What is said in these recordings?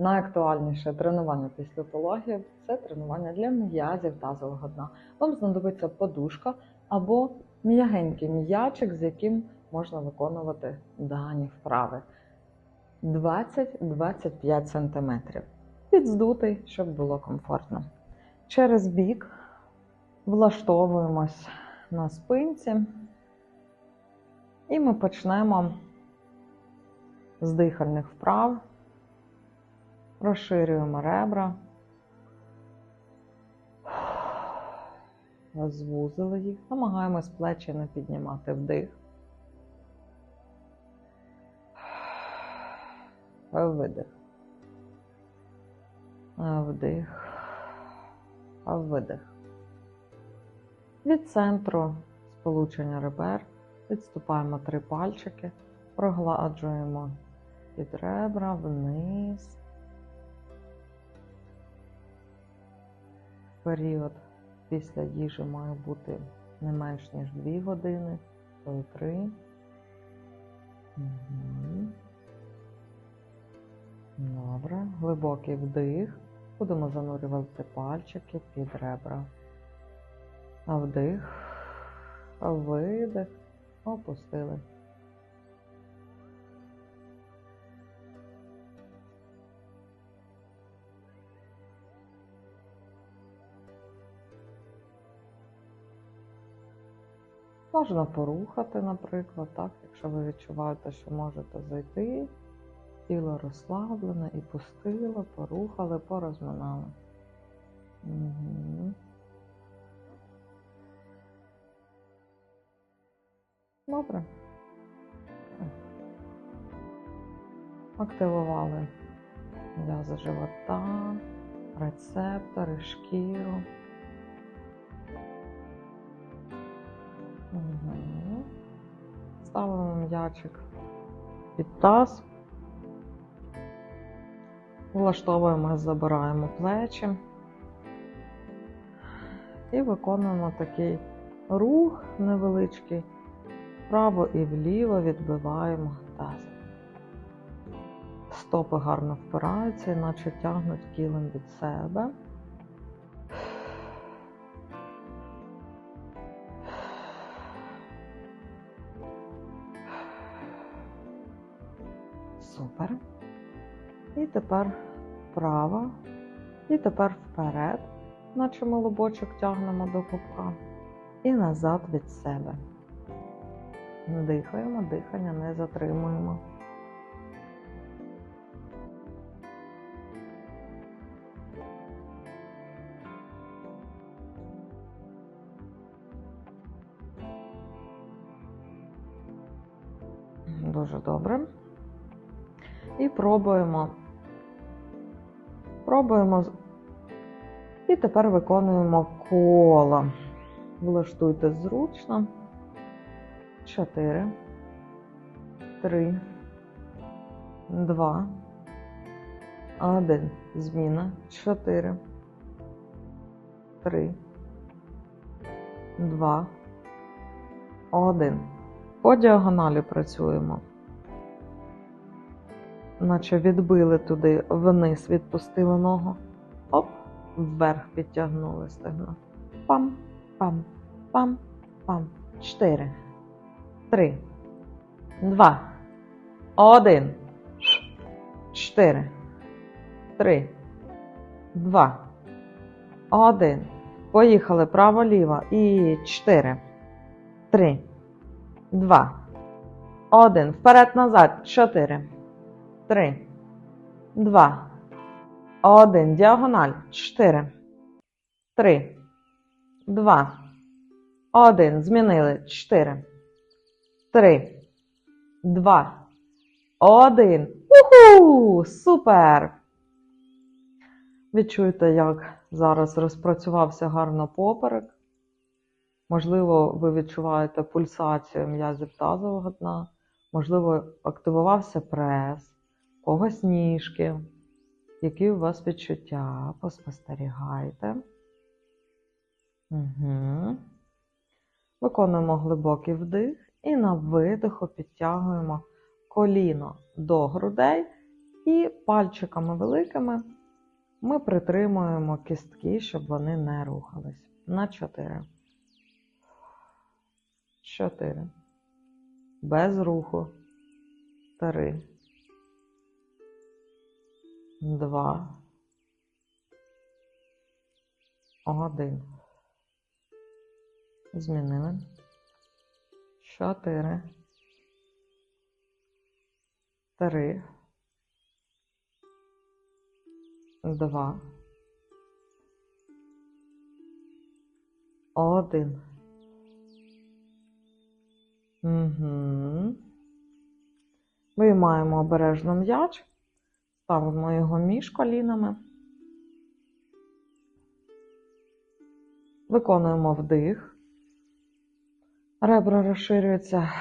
Найактуальніше тренування після пологів це тренування для м'язів тазового дна. Вам знадобиться подушка або м'ягенький м'ячик, з яким можна виконувати дані вправи. 20-25 см. Підздутий, щоб було комфортно. Через бік влаштовуємось на спинці. І ми почнемо з дихальних вправ. Розширюємо ребра. Звузили їх. Намагаємось плечі не піднімати вдих. Видих. Вдих. Видих. Від центру сполучення ребер відступаємо три пальчики, прогладжуємо під ребра вниз. Період після їжі має бути не менш ніж 2 години, то й 3. Угу. Добре. Глибокий вдих. Будемо занурювати пальчики під ребра. Вдих, видих, опустили. Можна порухати, наприклад, так, якщо ви відчуваєте, що можете зайти, тіло розслаблене і пустило, порухали, порозминали. Угу. Добре. Активували м'язи живота, рецептори, шкіру. Ставимо м'ячик під таз. Влаштовуємо, забираємо плечі і виконуємо такий рух невеличкий. Вправо і вліво відбиваємо таз. Стопи гарно впираються, наче тягнуть кілем від себе. Супер. І тепер вправо. І тепер вперед, наче ми лобочок тягнемо до пупка. І назад від себе. Дихаємо, дихання не затримуємо. Пробуємо. Пробуємо. І тепер виконуємо коло. Влаштуйте зручно. Чотири, три, два, один. Зміна. Чотири, три, два, один. По діагоналі працюємо. Наче відбили туди вниз, відпустили ногу. Оп, вверх підтягнули стегно. Пам, пам, пам, пам. Чотири три, два, один, чотири, три, два, один. Поїхали право-ліво. І чотири, три, два, один. Вперед назад. Чотири, три, два, один. Діагональ. Чотири, три, два, один. Змінили. Чотири три, два, один. Уху! Супер! Відчуєте, як зараз розпрацювався гарно поперек. Можливо, ви відчуваєте пульсацію м'язів тазового дна. Можливо, активувався прес, когось ніжки. Які у вас відчуття? Поспостерігайте. Угу. Виконуємо глибокий вдих і на видиху підтягуємо коліно до грудей І пальчиками великими ми притримуємо кістки, щоб вони не рухались. На 4. 4. Без руху. 3. 2. 1. Змінили. 4. 3. 2. 1. Угу. Виймаємо обережно м'яч, ставимо його між колінами. Виконуємо вдих. Ребра розширюються.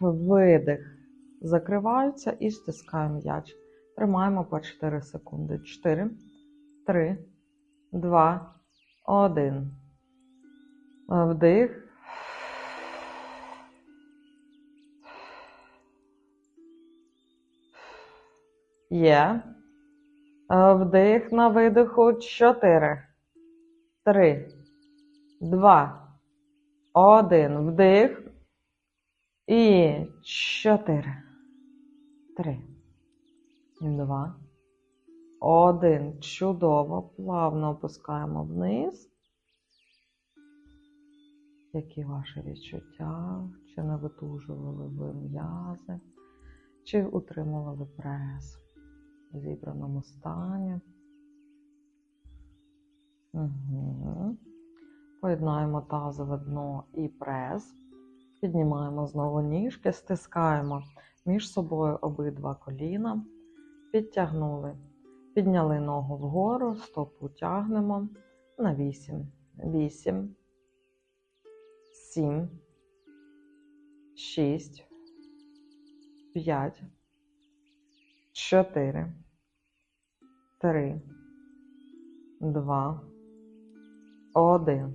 Видих. Закриваються і стискаємо м'яч. Тримаємо по 4 секунди. 4, 3, 2, 1. Вдих. Є. Вдих на видиху. 4, 3, 2, 1. Вдих. І 4, 3, 2, 1. Чудово. Плавно опускаємо вниз. Які ваші відчуття? Чи не витужували ви м'язи? Чи утримували прес в зібраному стані? Угу. Поєднаємо тазове дно і прес. Піднімаємо знову ніжки, стискаємо між собою обидва коліна, підтягнули, підняли ногу вгору, стопу тягнемо на 8. 8, 7, 6, 5, 4, 3, 2, 1.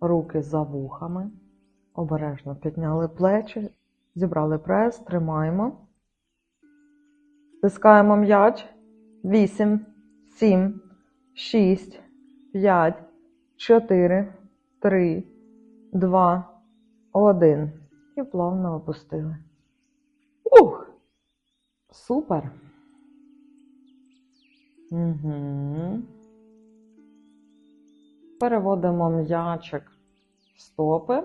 Руки за вухами. Обережно підняли плечі, зібрали прес, тримаємо. Стискаємо м'яч. 8, 7, 6, 5, 4, 3, 2, 1. І плавно опустили. Ух! Супер! Угу. Переводимо м'ячик в стопи.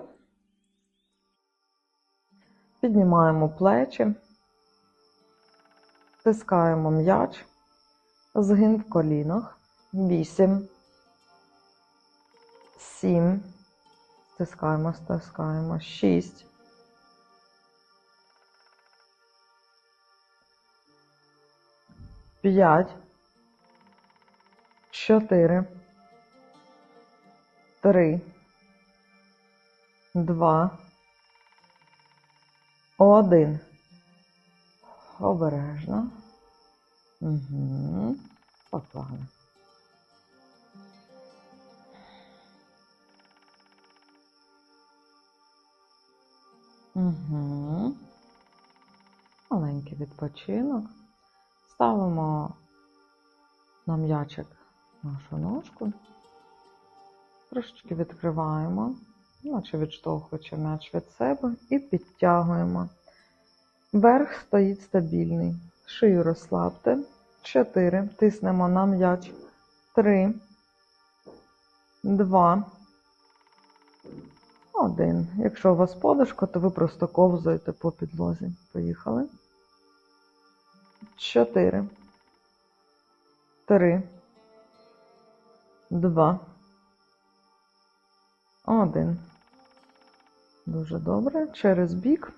Піднімаємо плечі, стискаємо м'яч, згин в колінах. 8, 7, стискаємо, стискаємо, 6, 5, 4, 3, 2, 1. Обережно. Угу. Поклали. Угу. Маленький відпочинок. Ставимо на м'ячик нашу ножку. Трошечки відкриваємо, наче відштовхуючи м'яч від себе, і підтягуємо. Верх стоїть стабільний. Шию розслабте. 4. Тиснемо на м'яч. 3, 2, 1. Якщо у вас подушка, то ви просто ковзаєте по підлозі. Поїхали. 4, 3, 2, 1. Дуже добре. Через бік.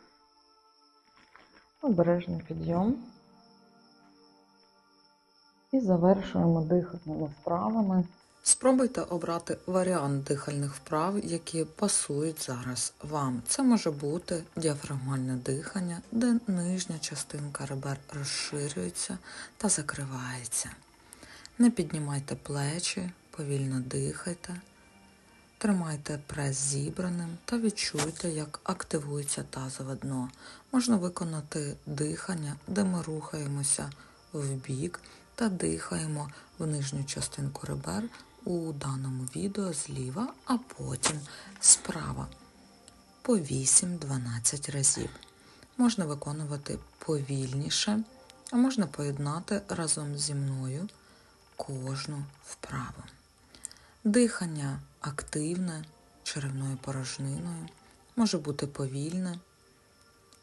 Обережний підйом. І завершуємо дихальними вправами. Спробуйте обрати варіант дихальних вправ, які пасують зараз вам. Це може бути діафрагмальне дихання, де нижня частинка ребер розширюється та закривається. Не піднімайте плечі, повільно дихайте. Тримайте прес зібраним та відчуйте, як активується тазове дно. Можна виконати дихання, де ми рухаємося вбік та дихаємо в нижню частинку ребер у даному відео зліва, а потім справа по 8-12 разів. Можна виконувати повільніше, а можна поєднати разом зі мною кожну вправу. Дихання активне, черевною порожниною, може бути повільне.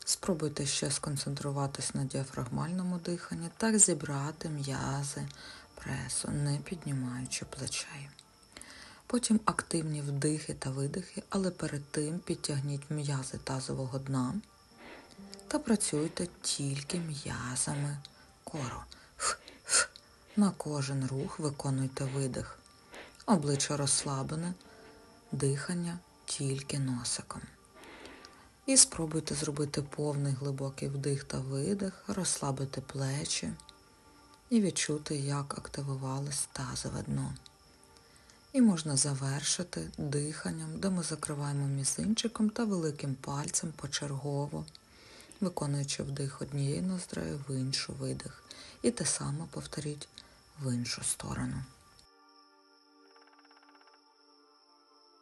Спробуйте ще сконцентруватись на діафрагмальному диханні, так зібрати м'язи пресу, не піднімаючи плечей. Потім активні вдихи та видихи, але перед тим підтягніть м'язи тазового дна та працюйте тільки м'язами кору. Ф, ф. На кожен рух виконуйте видих. Обличчя розслаблене, дихання тільки носиком. І спробуйте зробити повний глибокий вдих та видих, розслабити плечі і відчути, як активувалось тазове дно. І можна завершити диханням, де ми закриваємо мізинчиком та великим пальцем почергово, виконуючи вдих однією ноздрею в іншу видих. І те саме повторіть в іншу сторону.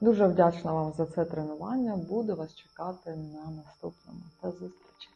Дуже вдячна вам за це тренування. Буду вас чекати на наступному. До зустрічі!